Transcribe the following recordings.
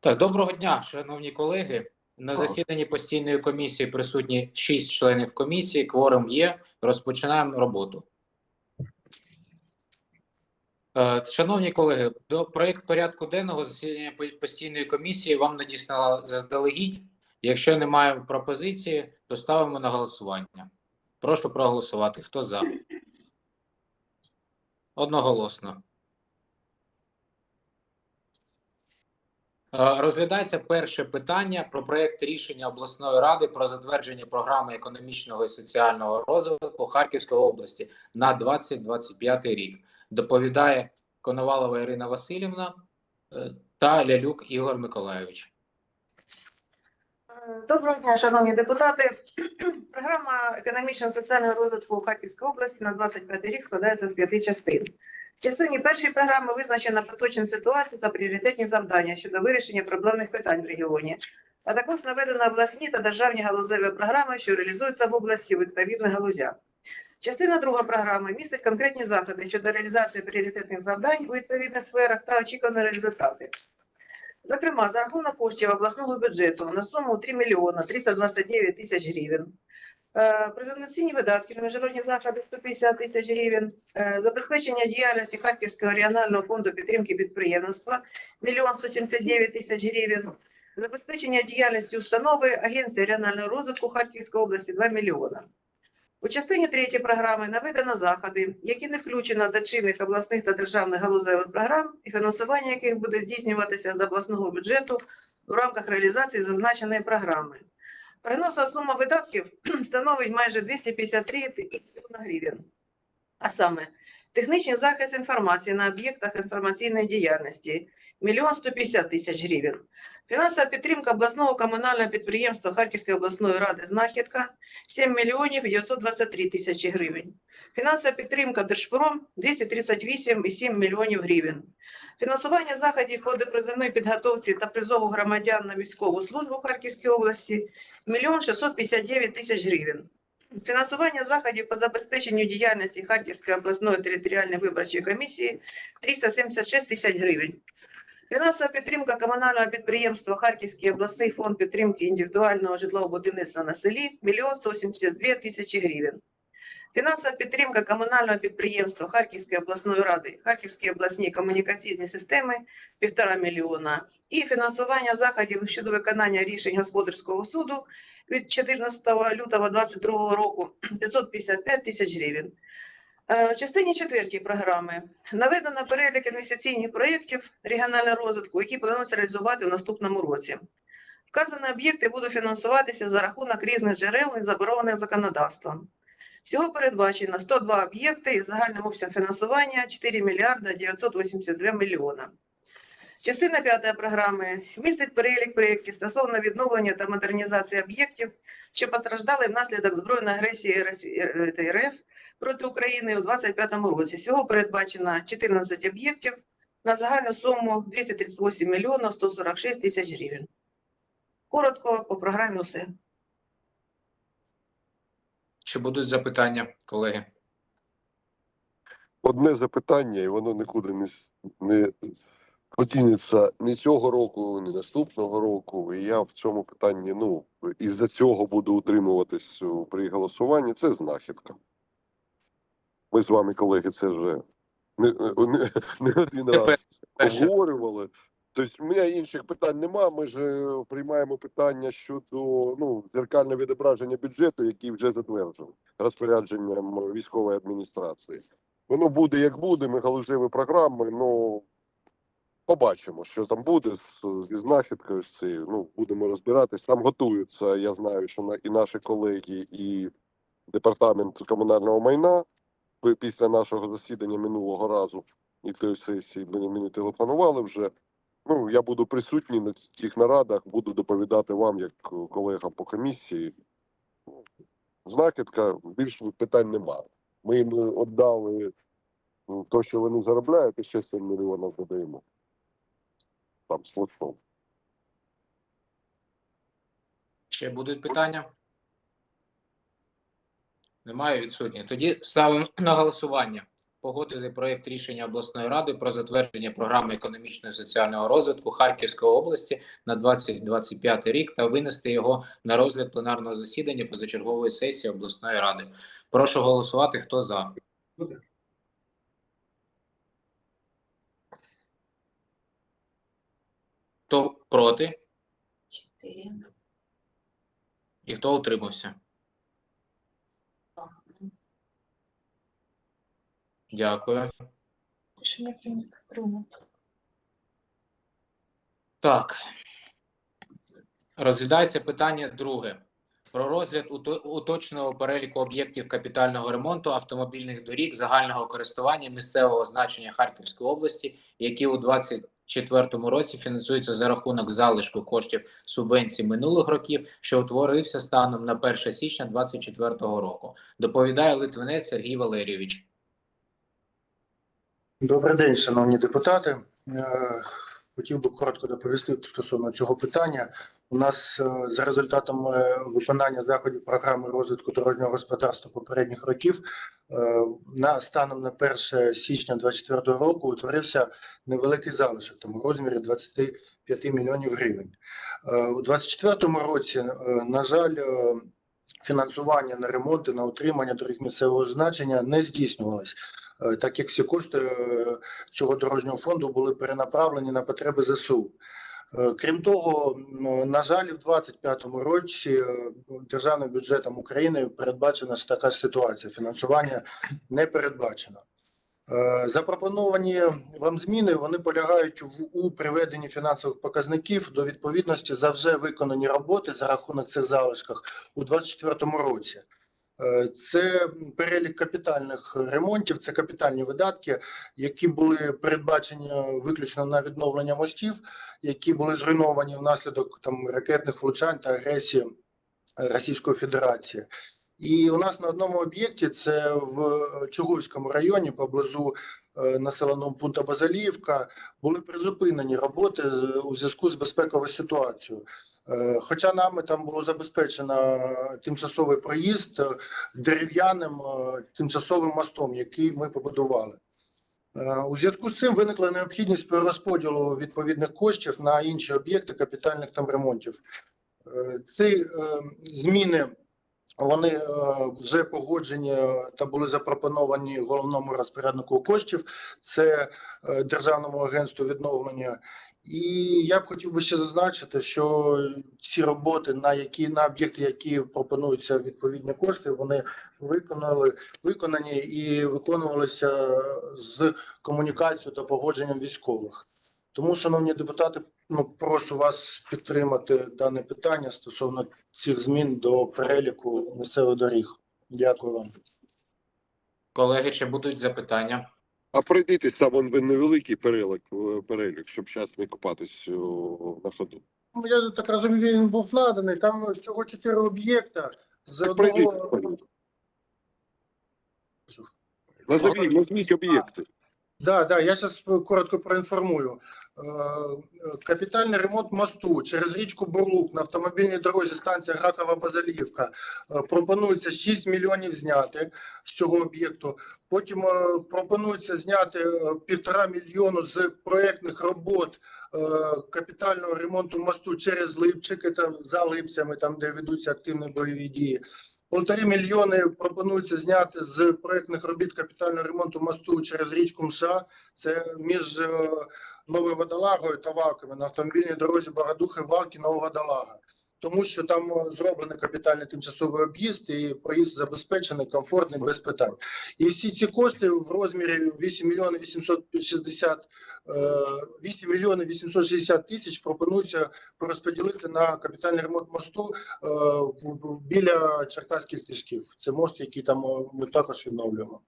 Так, доброго дня, шановні колеги. На засіданні постійної комісії присутні 6 членів комісії. Кворум є. Розпочинаємо роботу. Е, Шановні колеги, до проект порядку денного засідання постійної комісії вам надіслала заздалегідь. Якщо немає пропозиції, то ставимо на голосування. Прошу проголосувати. Хто за? Одноголосно. Розглядається перше питання про проект рішення обласної ради про затвердження програми економічного і соціального розвитку Харківської області на 2025 рік. Доповідає Коновалова Ірина Васильівна е, та Лялюк Ігор Миколайович. Доброго дня, шановні депутати. Програма економічного соціального розвитку Харківської області на 25 рік складається з п'яти частин. В частині першої програми визначена поточна ситуація та пріоритетні завдання щодо вирішення проблемних питань в регіоні, а також наведено обласні та державні галузеві програми, що реалізуються в області у відповідних галузях. Частина друга програми містить конкретні заходи щодо реалізації пріоритетних завдань у відповідних сферах та очікувані результати. Зокрема, за рахунок коштів обласного бюджету на суму 3 мільйона 329 тисяч гривень. Е, Презентаційні видатки на міжнародні заходи 150 тисяч гривень, Е, забезпечення діяльності Харківського регіонального фонду підтримки підприємництва 1 179 тисяч гривень, забезпечення діяльності установи Агенції регіонального розвитку Харківської області 2 мільйона. У частині третьої програми наведено заходи, які не включено до чинних обласних та державних галузевих програм, і фінансування яких буде здійснюватися з обласного бюджету в рамках реалізації зазначеної програми. Прогнозна сума видатків становить майже 253 мільйона гривень. А саме, технічний захист інформації на об'єктах інформаційної діяльності – 1 150 тисяч гривень. Фінансова підтримка обласного комунального підприємства Харківської обласної ради «Знахідка» 7 мільйонів 923 тисячі гривень. Фінансова підтримка Держпром 238,7 мільйонів гривень. Фінансування заходів по допризовної підготовці та призову громадян на військову службу в Харківській області 1 659 тисяч гривень. Фінансування заходів по забезпеченню діяльності Харківської обласної територіальної виборчої комісії 376 тисяч гривень. Фінансова підтримка комунального підприємства Харківський обласний фонд підтримки індивідуального житлового будівництва на селі 1 172 тисячі гривень. Фінансова підтримка комунального підприємства Харківської обласної ради, Харківські обласні комунікаційні системи 1,5 мільйона і фінансування заходів щодо виконання рішень господарського суду від 14 лютого 2022 року 555 тисяч гривень. Е, В частині четвертій програми наведено перелік інвестиційних проєктів регіонального розвитку, які планується реалізувати в наступному році. Вказані об'єкти будуть фінансуватися за рахунок різних джерел, не заборонених законодавством. Всього передбачено 102 об'єкти із загальним обсягом фінансування 4 мільярда 982 мільйона. Частина п'ятої програми містить перелік проєктів стосовно відновлення та модернізації об'єктів, що постраждали внаслідок збройної агресії е, та РФ проти України у 2025 році. Всього передбачено 14 об'єктів на загальну суму 238 мільйонів 146 тисяч гривень. Коротко по програмі все. Чи будуть запитання, колеги? одне запитання, і воно нікуди не, не потінеться ні цього року, ні наступного року. І я в цьому питанні, ну, із-за цього буду утримуватись при голосуванні. Це знахідка. Ми з вами, колеги, це вже не, не, не один раз обговорювали. Тобто, у мене інших питань нема. Ми ж е, приймаємо питання щодо ну, дзеркальне відображення бюджету, який вже затверджений розпорядженням військової адміністрації. Воно буде як буде, ми галузеві програми, ну побачимо, що там буде з, зі знахідкою. з цією. Ну, будемо розбиратись. Там готуються, я знаю, що на, і наші колеги, і департамент комунального майна після нашого засідання минулого разу і тої сесії мені, телефонували вже. Ну, я буду присутній на тих нарадах, буду доповідати вам, як колегам по комісії. Ну, Знахідка, більш питань немає. Ми їм віддали ну, то, що вони заробляють, і ще 7 мільйонів додаємо. Там з. Ще будуть питання? Немає відсутні. Тоді ставимо на голосування. погодити проект рішення обласної ради про затвердження програми економічного і соціального розвитку Харківської області на 2025 рік та винести його на розгляд пленарного засідання позачергової сесії обласної ради. Прошу голосувати. Хто за? Хто проти Чотири. і хто утримався? Дякую. Рішення прийнято. Так. Розглядається питання друге. Про розгляд уто- уточненого переліку об'єктів капітального ремонту автомобільних доріг загального користування місцевого значення Харківської області, які у 2024 році фінансуються за рахунок залишку коштів субвенцій минулих років, що утворився станом на 1 січня 2024 року. Доповідає Литвинець Сергій Валерійович. Добрий день, шановні депутати. Е, Хотів би коротко доповісти стосовно цього питання. У нас е, за результатами виконання заходів програми розвитку дорожнього господарства попередніх років е, на станом на 1 січня 2024 року утворився невеликий залишок, там у розмірі 25 мільйонів гривень. Е, У 2024 році, е, на жаль, е, фінансування на ремонт і на утримання доріг місцевого значення не здійснювалось. Е, так як всі кошти е, цього дорожнього фонду були перенаправлені на потреби ЗСУ. Е, Крім того, на жаль, в 2025 році державним бюджетом України передбачена така ситуація. Фінансування не передбачено. Запропоновані вам зміни вони полягають у приведенні фінансових показників до відповідності за вже виконані роботи за рахунок цих залишках у 2024 році. Е, Це перелік капітальних ремонтів, це капітальні видатки, які були передбачені виключно на відновлення мостів, які були зруйновані внаслідок там ракетних влучань та агресії Російської Федерації. І у нас на одному об'єкті, це в Чугуївському районі, поблизу е, населеного пункту Базаліївка, були призупинені роботи у зв'язку з безпековою ситуацією. Е, Хоча нами там було забезпечено тимчасовий проїзд дерев'яним е, тимчасовим мостом, який ми побудували. Е, У зв'язку з цим виникла необхідність перерозподілу відповідних коштів на інші об'єкти капітальних там ремонтів. Ці зміни вони вже погоджені та були запропоновані головному розпоряднику коштів. Це Державному агентству відновлення. І я б хотів би ще зазначити, що ці роботи, на які на об'єкти, які пропонуються відповідні кошти, вони виконали виконані і виконувалися з комунікацією та погодженням військових. Тому, шановні депутати, ну прошу вас підтримати дане питання стосовно цих змін до переліку місцевих доріг. Дякую вам. Колеги, чи будуть запитання? А пройдитись там он невеликий перелік, е, перелік, щоб зараз не купатись на ходу. Ну, Я так розумію, він був наданий. Там всього чотири об'єкта з Так одного. Назвіть, об'єкти. Да, да, я зараз коротко проінформую. Е, Капітальний ремонт мосту через річку Бурлук на автомобільній дорозі станція Гракова-Базаліївка. Е, Пропонується 6 мільйонів зняти з цього об'єкту. Потім е, пропонується зняти півтора мільйону з проєктних робот капітального ремонту мосту через Липчики та за Липцями, там де ведуться активні бойові дії. Полтори мільйони пропонується зняти з проєктних робіт капітального ремонту мосту через річку Мша. Це між е, Новою Водолагою та Валками на автомобільній дорозі Богодухи, Валки, Нова Водолага. Тому що там е, зроблений капітальний тимчасовий об'їзд і проїзд забезпечений, комфортний, без питань. І всі ці кошти в розмірі 8 мільйонів 860, е, 8 мільйонів 860 тисяч пропонується розподілити на капітальний ремонт мосту е, біля Черкаських тишків. Це мост, який там е, ми також відновлюємо.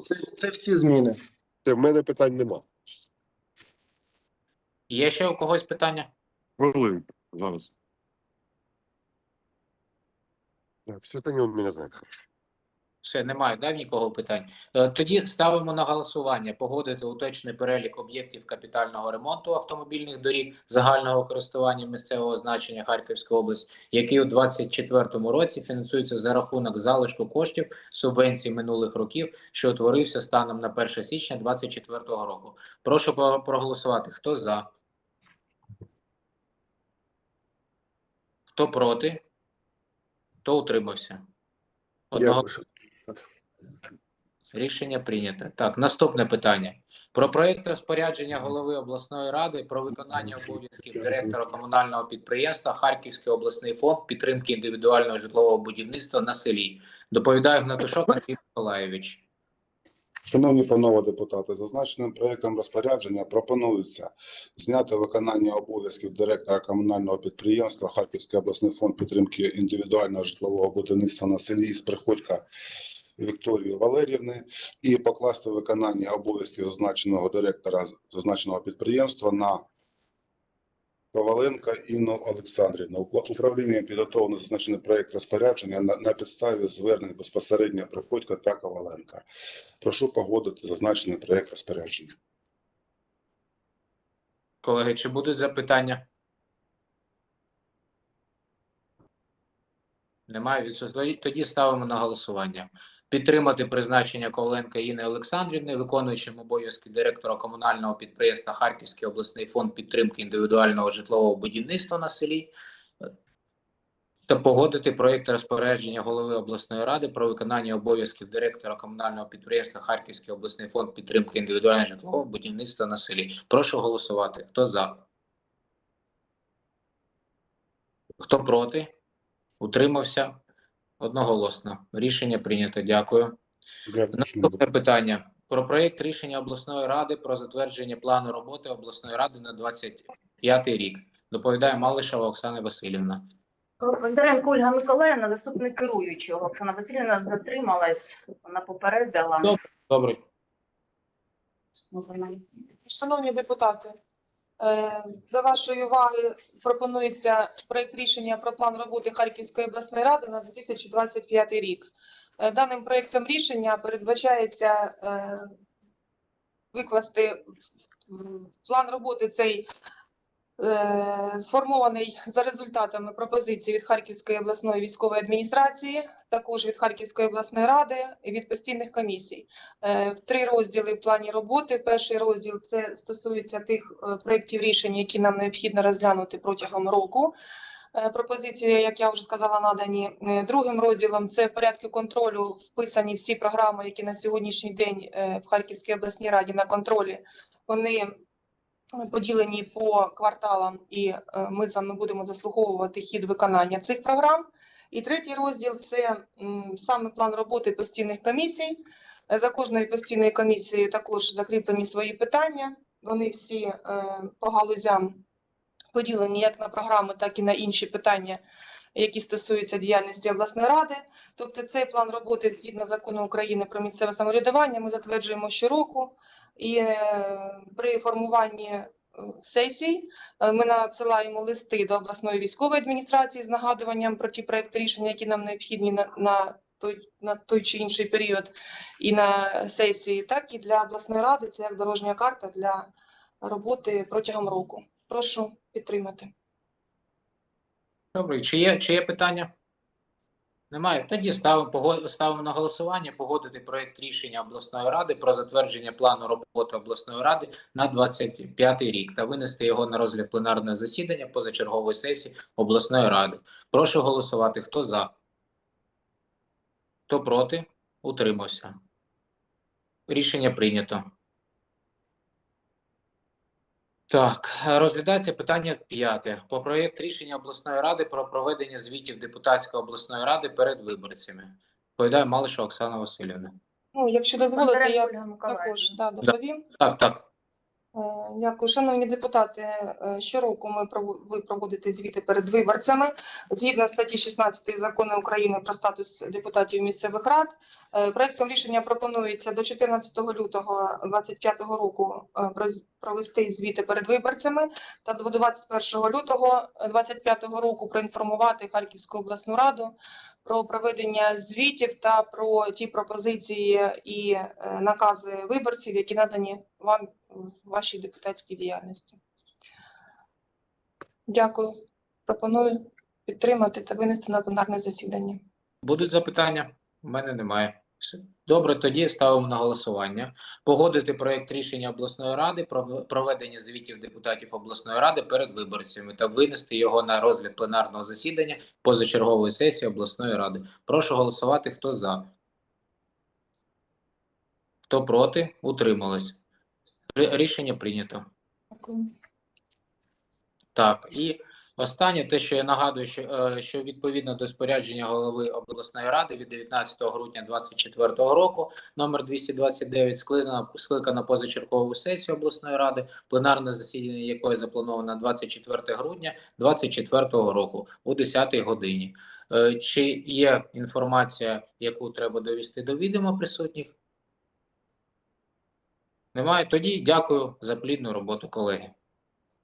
Це, це всі зміни. Це в мене питань нема. Є ще у когось питання? Хвилин зараз. Так, все это не он меня хорошо. Все, немає да, нікого питань. Е, Тоді ставимо на голосування погодити уточний перелік об'єктів капітального ремонту автомобільних доріг загального користування місцевого значення Харківської області, які у 2024 році фінансуються за рахунок залишку коштів субвенцій минулих років, що утворився станом на 1 січня 2024 року. Прошу проголосувати. Хто за? Хто проти? Хто утримався? Одного Рішення прийнято. Так, наступне питання. Про проект розпорядження голови обласної ради про виконання обов'язків директора комунального підприємства Харківський обласний фонд підтримки індивідуального житлового будівництва на селі. Доповідає Гнатушок Андрій Миколаєвич. Шановні панове депутати, зазначеним проєктом розпорядження пропонується зняти виконання обов'язків директора комунального підприємства Харківський обласний фонд підтримки індивідуального житлового будівництва на селі із Приходька Вікторії Валерівни і покласти виконання обов'язків зазначеного директора зазначеного підприємства на Коваленка Інну Олександрівну. Управлінням підготовлено зазначений проект розпорядження на, на підставі звернень безпосередньо Приходька та Коваленка. Прошу погодити зазначений проект розпорядження. Колеги, чи будуть запитання? Немає відсутності. Тоді ставимо на голосування. Підтримати призначення Коваленка Інни Олександрівни, виконуючим обов'язки директора комунального підприємства Харківський обласний фонд підтримки індивідуального житлового будівництва на селі та погодити проєкт розпорядження голови обласної ради про виконання обов'язків директора комунального підприємства Харківський обласний фонд підтримки індивідуального житлового будівництва на селі. Прошу голосувати. Хто за? Хто проти? Утримався? Одноголосно. Рішення прийнято. Дякую. Дякую, Наступне питання про проєкт рішення обласної ради про затвердження плану роботи обласної ради на 25 рік. Доповідає Малишева Оксана Васильівна. Бондаренко Ольга Миколаївна, заступник керуючого. Оксана Васильівна затрималась, вона попередила. Добре. Добре. Шановні депутати, до вашої уваги пропонується проект рішення про план роботи Харківської обласної ради на 2025 рік. Е, Даним проектом рішення передбачається е, викласти план роботи цей е, сформований за результатами пропозицій від Харківської обласної військової адміністрації, також від Харківської обласної ради і від постійних комісій. Е, в три розділи в плані роботи. Перший розділ це стосується тих е, проєктів рішень, які нам необхідно розглянути протягом року. Е, Пропозиції, як я вже сказала, надані Е, другим розділом. Це в порядку контролю вписані всі програми, які на сьогоднішній день е, в Харківській обласній раді на контролі. Вони поділені по кварталам, і е, ми з вами будемо заслуховувати хід виконання цих програм. І третій розділ це саме план роботи постійних комісій. Е, За кожною постійною комісією також закріплені свої питання. Вони всі е, по галузям поділені як на програми, так і на інші питання, які стосуються діяльності обласної ради. Тобто цей план роботи згідно закону України про місцеве самоврядування ми затверджуємо щороку. І е, при формуванні е, сесій е, ми надсилаємо листи до обласної військової адміністрації з нагадуванням про ті проекти рішення, які нам необхідні на, на той на той чи інший період і на сесії, так і для обласної ради це як дорожня карта для роботи протягом року. Прошу підтримати. Добре. Чи є, чи є питання? Немає. Тоді ставимо, пого- ставимо на голосування погодити проєкт рішення обласної ради про затвердження плану роботи обласної ради на 25 рік та винести його на розгляд пленарного засідання позачергової сесії обласної ради. Прошу голосувати. Хто за? Хто проти? Утримався. Рішення прийнято. Так, розглядається питання п'яте. По проєкт рішення обласної ради про проведення звітів депутатської обласної ради перед виборцями. Повідає Малиша Оксана Васильівна. Ну, якщо дозволите, я також да, доповім. Так, так. Е, Дякую, шановні депутати. е, Щороку ми ви проводите звіти перед виборцями згідно статті 16 закону України про статус депутатів місцевих рад. е, Проектом рішення пропонується до 14 лютого 2025 року провести звіти перед виборцями та до 21 лютого 2025 року проінформувати Харківську обласну раду про проведення звітів та про ті пропозиції і е, накази виборців, які надані вам в вашій депутатській діяльності. Дякую. Пропоную підтримати та винести на пленарне засідання. Будуть запитання? У мене немає. Добре, тоді ставимо на голосування. Погодити проект рішення обласної ради про проведення звітів депутатів обласної ради перед виборцями та винести його на розгляд пленарного засідання позачергової сесії обласної ради. Прошу голосувати. Хто за? Хто проти? Утримались. Рішення прийнято. Дякую. Так, і останнє, те, що я нагадую, що, е, що відповідно до спорядження голови обласної ради від 19 грудня 2024 року, номер 229, скликано, скликано позачергову сесію обласної ради, пленарне засідання якої заплановано 24 грудня 2024 року о 10 годині. Е, Чи є інформація, яку треба довести до відома присутніх? Немає? Тоді дякую за плідну роботу, колеги.